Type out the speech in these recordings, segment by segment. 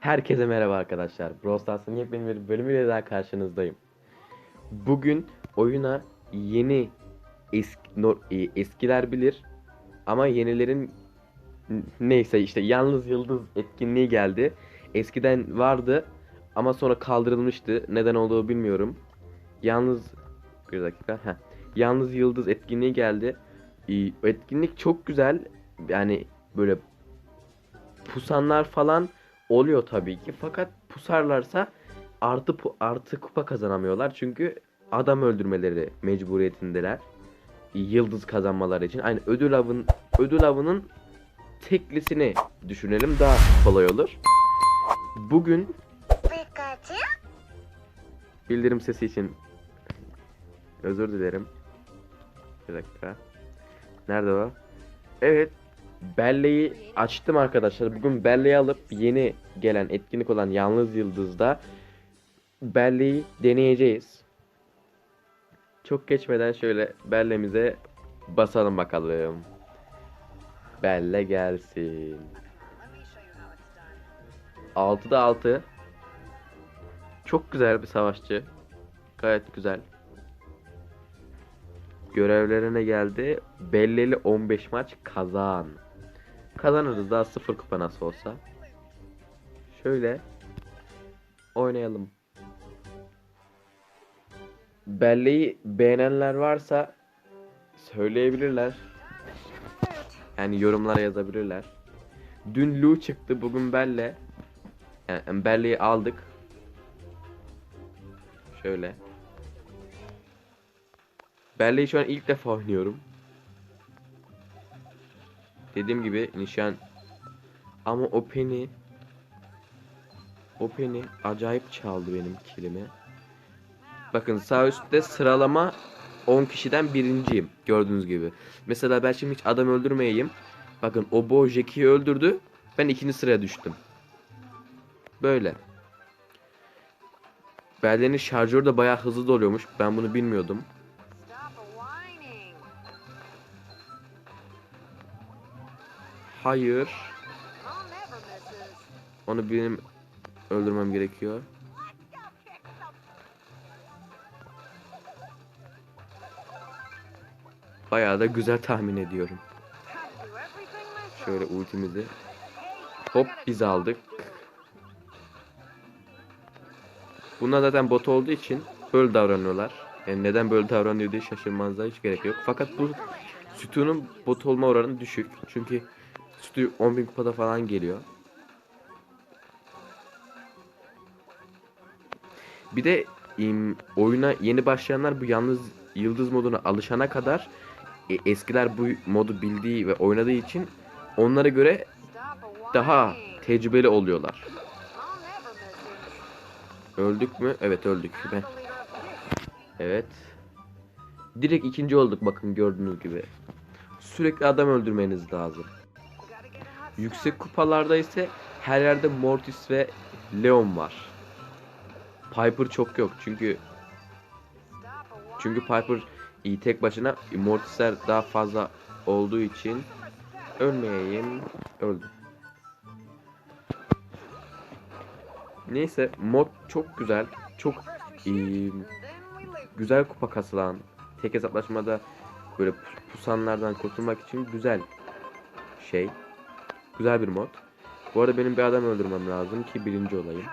Herkese merhaba arkadaşlar. Brawl Stars'ın yepyeni bir bölümüyle daha karşınızdayım. Bugün oyuna yeni eski, nor- e, eskiler bilir ama yenilerin neyse işte yalnız yıldız etkinliği geldi. Eskiden vardı ama sonra kaldırılmıştı. Neden olduğu bilmiyorum. Yalnız bir dakika. Heh. Yalnız yıldız etkinliği geldi. E, etkinlik çok güzel. Yani böyle pusanlar falan oluyor tabii ki. Fakat pusarlarsa artı artı kupa kazanamıyorlar. Çünkü adam öldürmeleri mecburiyetindeler. Yıldız kazanmaları için. Aynı ödül avın ödül avının teklisini düşünelim daha kolay olur. Bugün bildirim sesi için özür dilerim. Bir dakika. Nerede o? Evet. Belleği açtım arkadaşlar. Bugün belleği alıp yeni gelen etkinlik olan Yalnız Yıldız'da belleği deneyeceğiz. Çok geçmeden şöyle bellemize basalım bakalım. Belle gelsin. 6'da 6. Çok güzel bir savaşçı. Gayet güzel. Görevlerine geldi. Belleli 15 maç kazan. Kazanırız daha 0 kupa nasıl olsa. Şöyle oynayalım. Belleği beğenenler varsa söyleyebilirler. Yani yorumlara yazabilirler. Dün Lu çıktı, bugün Belle. Yani Belle'yi aldık. Şöyle. Belle'yi şu an ilk defa oynuyorum. Dediğim gibi nişan ama o peni o peni acayip çaldı benim kilimi. Bakın sağ üstte sıralama 10 kişiden birinciyim gördüğünüz gibi. Mesela ben şimdi hiç adam öldürmeyeyim. Bakın o Bo Jackie'yi öldürdü. Ben ikinci sıraya düştüm. Böyle. Belle'nin şarjörü de bayağı hızlı doluyormuş. Ben bunu bilmiyordum. Hayır. Onu benim öldürmem gerekiyor. Bayağı da güzel tahmin ediyorum. Şöyle ultimizi. Hop biz aldık. Bunlar zaten bot olduğu için böyle davranıyorlar. Yani neden böyle davranıyor diye şaşırmanıza hiç gerek yok. Fakat bu sütunun bot olma oranı düşük. Çünkü sütü 10.000 kupada falan geliyor. Bir de im, oyuna yeni başlayanlar bu yalnız yıldız moduna alışana kadar e, eskiler bu modu bildiği ve oynadığı için onlara göre daha tecrübeli oluyorlar. Öldük mü? Evet öldük. Ben, evet. Direkt ikinci olduk bakın gördüğünüz gibi. Sürekli adam öldürmeniz lazım. Yüksek kupalarda ise her yerde Mortis ve Leon var. Piper çok yok çünkü çünkü Piper iyi tek başına Mortisler daha fazla olduğu için ölmeyeyim öldüm. Neyse mod çok güzel. Çok iyi, güzel kupa kasılan tek hesaplaşmada böyle pus- pusanlardan kurtulmak için güzel şey. Güzel bir mod. Bu arada benim bir adam öldürmem lazım ki birinci olayım.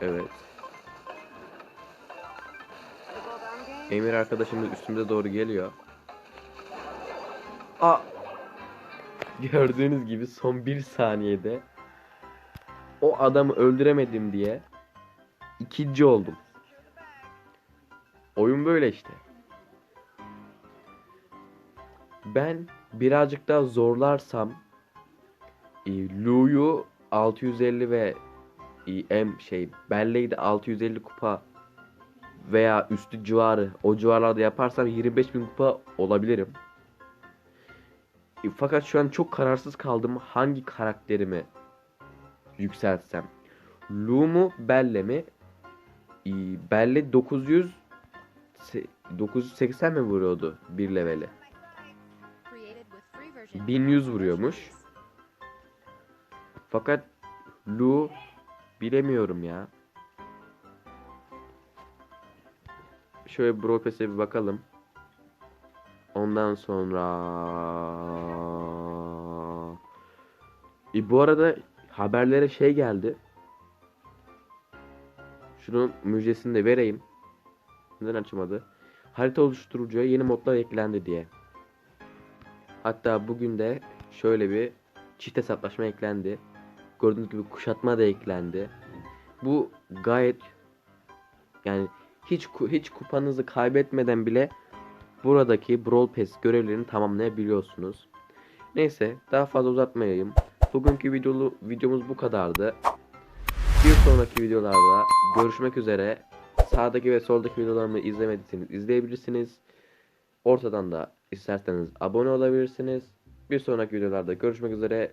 Evet. Emir arkadaşımız üstümüze doğru geliyor. Aa! Gördüğünüz gibi son bir saniyede o adamı öldüremedim diye ikinci oldum. Oyun böyle işte. Ben birazcık daha zorlarsam Lu'yu 650 ve e, em şey Belley'i de 650 kupa veya üstü civarı o civarlarda yaparsam 25.000 kupa olabilirim. E, Fakat şu an çok kararsız kaldım hangi karakterimi yükseltsem. Lu mu Belle mi? E, Belle 900 se- 980 mi vuruyordu bir leveli? 1100 vuruyormuş. Fakat Lu bilemiyorum ya. Şöyle Brawl bir bakalım. Ondan sonra e, bu arada haberlere şey geldi. Şunun müjdesini de vereyim. Neden açmadı? Harita oluşturucuya yeni modlar eklendi diye. Hatta bugün de şöyle bir çift hesaplaşma eklendi. Gördüğünüz gibi kuşatma da eklendi. Bu gayet yani hiç hiç kupanızı kaybetmeden bile buradaki Brawl Pass görevlerini tamamlayabiliyorsunuz. Neyse daha fazla uzatmayayım. Bugünkü videolu, videomuz bu kadardı. Bir sonraki videolarda görüşmek üzere. Sağdaki ve soldaki videolarımı izlemediyseniz izleyebilirsiniz. Ortadan da isterseniz abone olabilirsiniz. Bir sonraki videolarda görüşmek üzere.